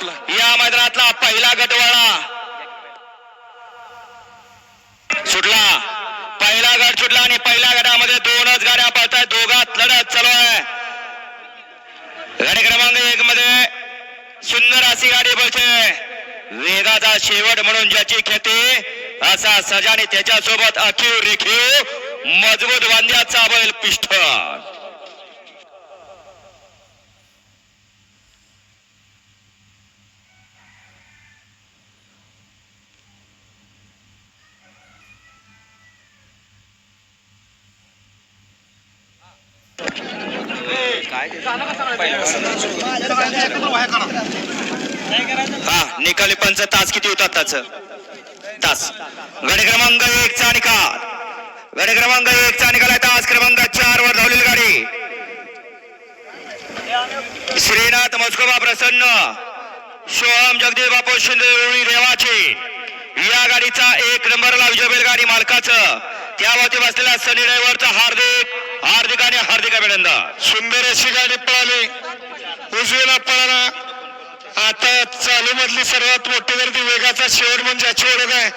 आपला या मैदानातला पहिला गटवाडा सुटला. पहिला गट सुटला आणि पहिल्या गटामध्ये दोनच गाड्या पळतायत. दोघात लढत चालू आहे. गाडी क्रमांक एक मध्ये सुंदर अशी गाडी पळते. वेगाचा शेवट म्हणून ज्याची खेती असा सजाने त्याच्यासोबत अखीव रेखीव मजबूत वांद्याचा बैल पिष्ठन हा निकाली पंच तास किती होतात त्याच तास. गाडी क्रमांक एक चा निकाल. गाडी क्रमांक एक चा निकाल आहे. तास क्रमांक चार वर धावलेली गाडी. श्रीनाथ मस्कोबा प्रसन्न. सोहम जगदीप बापू शिंदे देवाची. या गाडीचा एक आणि मालकाचं. त्या बाजूला असलेल्या सनी ड्रायव्हरचं हार्दिक हार्दिक आणि हार्दिक अभिनंदन. सुंदर अशी गाडी पळाली. उजवीला पळाला. आता चालू मधली सर्वात मोठी गर्दी वेगाचा शेवट म्हणजे ज्याची ओळख आहे.